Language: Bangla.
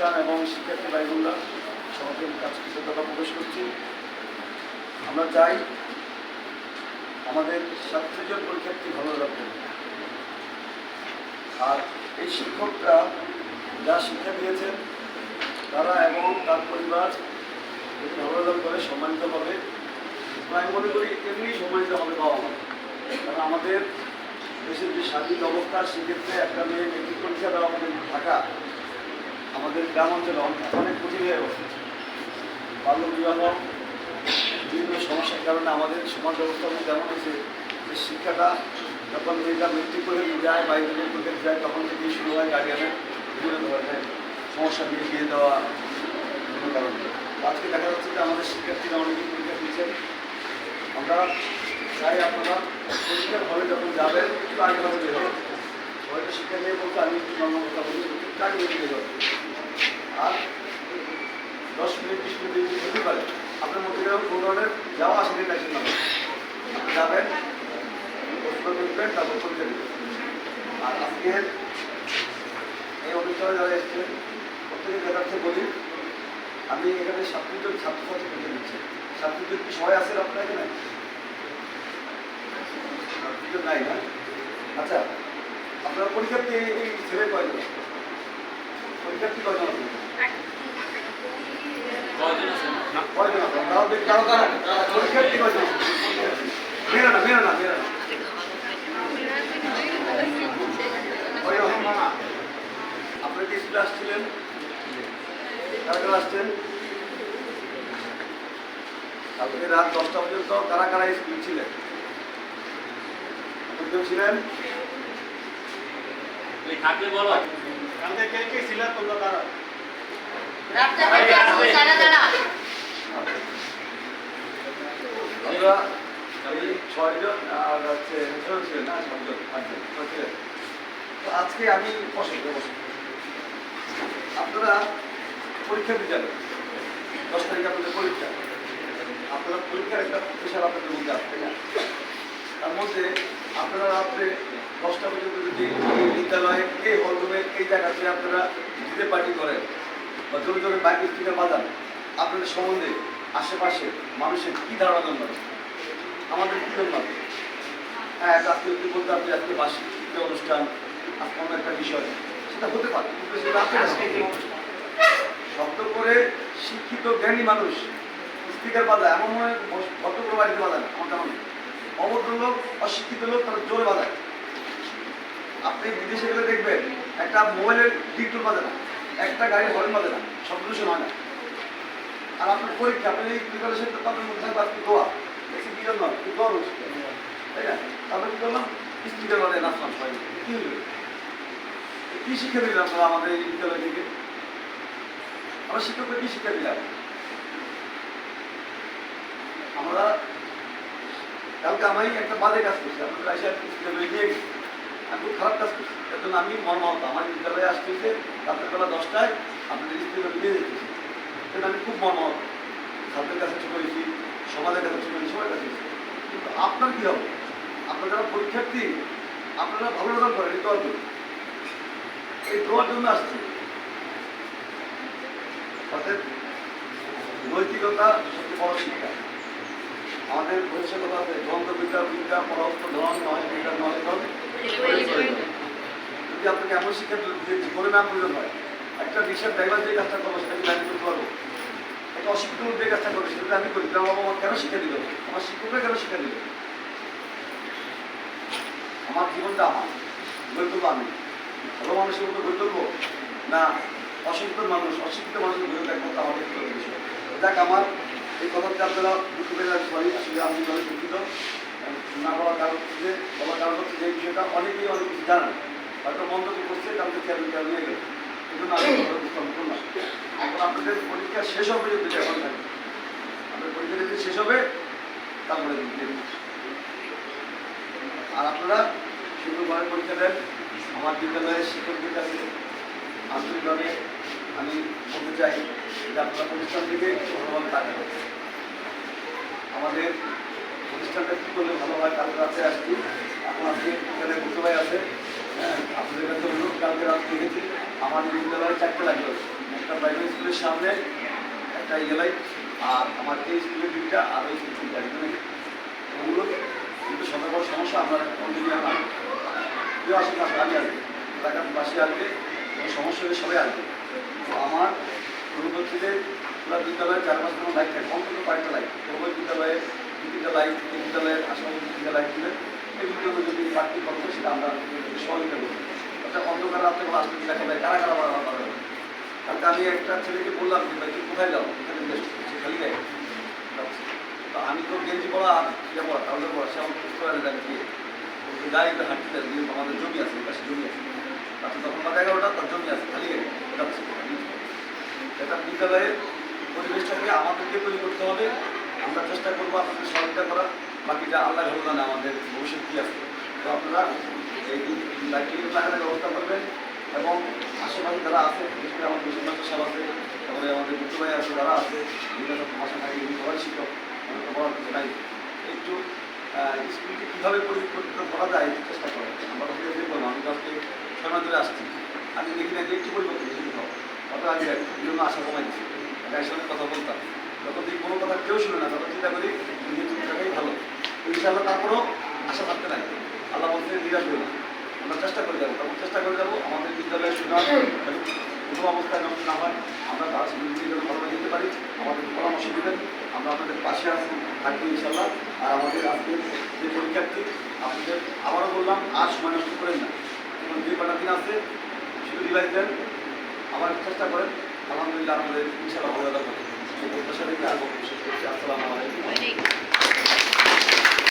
প্রতিষ্ঠান এবং শিক্ষার্থী ভাইগুলা সবাইকে কাছে কৃতজ্ঞতা প্রকাশ করছি। আমরা চাই আমাদের ছাত্রীজন পরীক্ষার্থী ভালো রাখবেন আর এই শিক্ষকরা যা শিক্ষা দিয়েছেন, তারা এবং তার পরিবার ভালো রেজাল্ট করে সম্মানিত হবে আমি মনে করি এমনি সম্মানিত হবে বাবা মা কারণ আমাদের দেশের যে স্বাধীন অবস্থা, সেক্ষেত্রে একটা মেয়ে মেট্রিক পরীক্ষা দেওয়া আমাদের ঢাকা। আমাদের গ্রাম অঞ্চলে অনেক কঠিন হয়ে গেছে বাল্য বিবাহ বিভিন্ন সমস্যার কারণে আমাদের সমাজ ব্যবস্থা যেমন হয়েছে, যে শিক্ষাটা যখন মেয়েটা মৃত্যু করে যায় বা পরীক্ষা যায়, তখন থেকেই শুরু হয় গার্ডিয়ানের বিভিন্ন ধরনের সমস্যা নিয়ে দিয়ে দেওয়া বিভিন্ন কারণে। আজকে দেখা যাচ্ছে যে আমাদের শিক্ষার্থীরা অনেকেই পরীক্ষা দিচ্ছেন। আমরা চাই আপনারা পরীক্ষার হলে যখন যাবেন, একটু আগে ভাবে বের হবে হয়তো শিক্ষা নিয়ে বলতে আমি একটু কথা বলি। একটু আগে বের আর দশ মিনিট, বিশ মিনিট হতে পারে। আপনার মধ্যে কোনো যাওয়া আসা নিয়ে টেনশন যাবেন করবেন, তারপর পরীক্ষা দেবেন আর আজকে এই অনুষ্ঠানে যারা এসছেন প্রত্যেকে দেখাচ্ছে বলি, আমি এখানে সাতজন ছাত্রছাত্রী পরীক্ষা দিচ্ছি সাতজন কি সবাই আছেন আপনার এখানে? নাই না? আচ্ছা আপনার পরীক্ষার্থী এই ছেলে আপনি কি স্কুলে আসছিলেন? কারা আসছেন? কালকে রাত দশটা পর্যন্ত কারা কারা স্কুল ছিলেন? ছিলেন? থাকলে বলো? আমরা এই ছয়জন আর হচ্ছে ছিলেন না পাঁচজন ছয় ছিলেন। তো আজকে আমি বসে আপনারা পরীক্ষা দিতে যাবেন। দশ তারিখ আপনাদের পরীক্ষা। আপনারা পরীক্ষার একটা বিশাল আপনাদের মধ্যে আসবে না? তার মধ্যে আপনারা রাত্রে দশটা পর্যন্ত যদি বিদ্যালয়ে, এই হলরুমে, এই জায়গাতে আপনারা দিতে পার্টি করেন, বা জোরে জোরে বাইক স্পিকার বাজান, আপনাদের সম্বন্ধে, আশেপাশে মানুষের কী ধারণা জন্মাবে আমাদের কী জন্মাবে হ্যাঁ আজকে যদি বলতে আপনি আজকে বার্ষিক অনুষ্ঠান, আজকে অন্য একটা বিষয়, সেটা হতে পারে, কিন্তু সেটা আজকে শব্দ করে শিক্ষিত, জ্ঞানী মানুষ, স্পিকার বাজায়, এমন মনে ভদ্র করে বাড়িতে বাজায় না আমার তেমন। অভদ্র লোক অশিক্ষিত লোক তারা জোরে বাজায়। আপনি বিদেশে গেলে দেখবেন, একটা মোবাইলের ডিটুল বাজে না, একটা গাড়ির হরেন বাজে না শব্দ দূষণ হয় না। আর আপনার পরীক্ষা, আপনি এই প্রিপারেশন আপনার মধ্যে থাকবে, আপনি দোয়া। বেশি কি জন্য? দোয়া তাই না? তারপরে কি করলাম? স্পিকার নাচলাম। কি শিক্ষা দিলাম আপনারা আমাদের এই বিদ্যালয় থেকে? আমরা শিক্ষককে কি শিক্ষা দিলাম? আমরা কালকে আমি একটা বাজে কাজ করছি আপনাদের এসে বিদ্যালয়ে নিয়ে গেছি। আমি খুব খারাপ কাজ করছি এর জন্য আমি মর্মাহত। আমার বিদ্যালয়ে আসতেছে রাতের বেলা দশটায়, আপনাদের স্কুলে নিয়ে যেতেছি সেটা আমি খুব মর্মাহত। ছাত্রের কাছে হয়েছি সমাজের কাছে হয়েছি সবার কাছে। কিন্তু আপনার কী হবে? আপনার যারা পরীক্ষার্থী, আপনারা ভালো রেজাল্ট করেন, এই দোয়ার জন্য। এই দোয়ার জন্য আসছি। অর্থাৎ নৈতিকতা সবচেয়ে বড় শিক্ষা। আমাদের ভবিষ্যৎ কথা আছে বিদ্যা বিদ্যা, পরস্পর ধন নয়, বিদ্যা, নয় ধন যদি আপনাকে এমন শিক্ষা জীবনে না প্রয়োজন হয়, একটা রিক্সার ড্রাইভার যে কাজটা করব সেটা আমি করতে পারব। একটা অশিক্ষিত যে কাজটা করবে সেটা আমি করি, তাহলে বাবা আমার কেন শিক্ষা দিল? আমার শিক্ষকরা কেন শিক্ষা দিল? আমার জীবনটা আমার গড়ে আমি। ভালো মানুষের মতো গড়ে না। অশিক্ষিত মানুষ, অশিক্ষিত মানুষের তুলবো একমাত্র আমাদের যাক, আমার এই কথাটা আপনারা বুঝতে পেরে সবাই আসলে আমি অনেক দুঃখিত। না বলার কারণ হচ্ছে, বলার কারণ হচ্ছে যে বিষয়টা অনেকেই অনেক কিছু জানেন হয়তো মন্তব্য করছে চেয়ারম্যান চেয়ার নিয়ে গেল। জন্য আমি কথা উপস্থাপন এখন আপনাদের পরীক্ষা শেষ হবে যদি এখন থাকে। আপনাদের পরীক্ষা যদি শেষ হবে, তারপরে আর আপনারা সুন্দরভাবে পরীক্ষা দেন। আমার বিদ্যালয়ের শিক্ষকদের কাছে আন্তরিকভাবে আমি বলতে চাই যে আপনারা প্রতিষ্ঠান থেকে ভালোভাবে তাকাবেন আমাদের প্রতিষ্ঠানটা কী করলে ভালো হয় কারোর কাছে আসছি। এখন আজকে এখানে ভাই আছে। আপনাদের কাছে অনুরোধ, কালকে রাত দেখেছি। আমার বিদ্যালয়ে চারটে আছে একটা প্রাইমারি স্কুলের সামনে, একটা ইয়ে লাইট আর আমার এই স্কুলের দিকটা আর ওই স্কুলের লাইট মানে ওগুলো কিন্তু বড় সমস্যা আমরা কন্টিনিউ না। কেউ আসে না আমি আসবে। এলাকার বাসী আসবে, কোনো সমস্যা হলে সবাই আসবে। তো আমার অনুরোধ হচ্ছে যে বিদ্যালয়ে চার পাঁচ কোনো লাইট থাকে অন্তত কয়েকটা লাইট ওই বিদ্যালয়ে দু তিনটা লাইট এই বিদ্যালয়ের আশেপাশে দু তিনটা লাইট দিলে এগুলো যদি বাড়তি খরচ সেটা আমরা সহযোগিতা করব। অর্থাৎ অন্ধকার রাত্রে কোনো আসলে দেখা যায়, কারা কারা বাড়া বাড়া কালকে আমি একটা ছেলেকে বললাম যে, ভাই, তুই কোথায় যাও? এখানে সে খালি গায়ে তো আমি তো গেঞ্জি পড়া ইয়ে পড়া তাহলে পড়া সে আমার সুস্থ হয়ে যাবে গিয়ে গাড়িতে হাঁটতে যায় আমাদের জমি আছে পাশে জমি আছে। তাতে তখন রাত এগারোটা, তার জমি আছে, খালি গায়ে যাচ্ছে। এটা বিদ্যালয়ের পরিবেশটাকে আমাদেরকে তৈরি করতে হবে। আমরা চেষ্টা করব আপনাদের সহযোগিতা করা বাকিটা আল্লাহ ভালো জানে, আমাদের ভবিষ্যৎ কী আছে। তো আপনারা এই লাইটিং লাগানোর ব্যবস্থা করবেন এবং আশেপাশে যারা আছে, বিশেষ করে আমাদের সাহেব আছে, তারপরে আমাদের বুদ্ধ ভাই আছে, যারা আছে, বিভিন্ন ভাষা থাকে সবাই শিক্ষক নাই। একটু স্কুলকে কীভাবে পরিবর্তিত করা যায় চেষ্টা করেন আমরা বললাম আমি আজকে মাস ধরে আসছি। আমি দেখি না যে একটু পরিবর্তন আগে এই জন্য আশা কমাই দিচ্ছি গায়ের সঙ্গে কথা বলতাম। যখন দেখি কোনো কথা কেউ শুনে না তখন চিন্তা করি নিজের চিন্তাটাই ভালো। তো ইনশাআল্লাহ তারপরেও আশা থাকতে নাই। আল্লাহ বলতে নিরাশ হই না। আমরা চেষ্টা করে যাব। তখন চেষ্টা করে যাব, আমাদের বিদ্যালয়ের সুনাম কোনো অবস্থায় নষ্ট না হয়। আমরা তার সুবিধা ভালোভাবে দিতে পারি। আমাদের পরামর্শ দেবেন। আমরা আপনাদের পাশে আছি, থাকব ইনশাল্লাহ আর আমাদের আজকে যে পরীক্ষার্থী, আপনাদের আবারও বললাম, আর সময় নষ্ট করেন না। যে কটা দিন আছে, শুধু রিভাইজ দেন। আবার চেষ্টা করেন। আলহামদুলিল্লাহ আমাদের ইনশাআল্লাহ ভালো কথা আসসালামু আলাইকুম।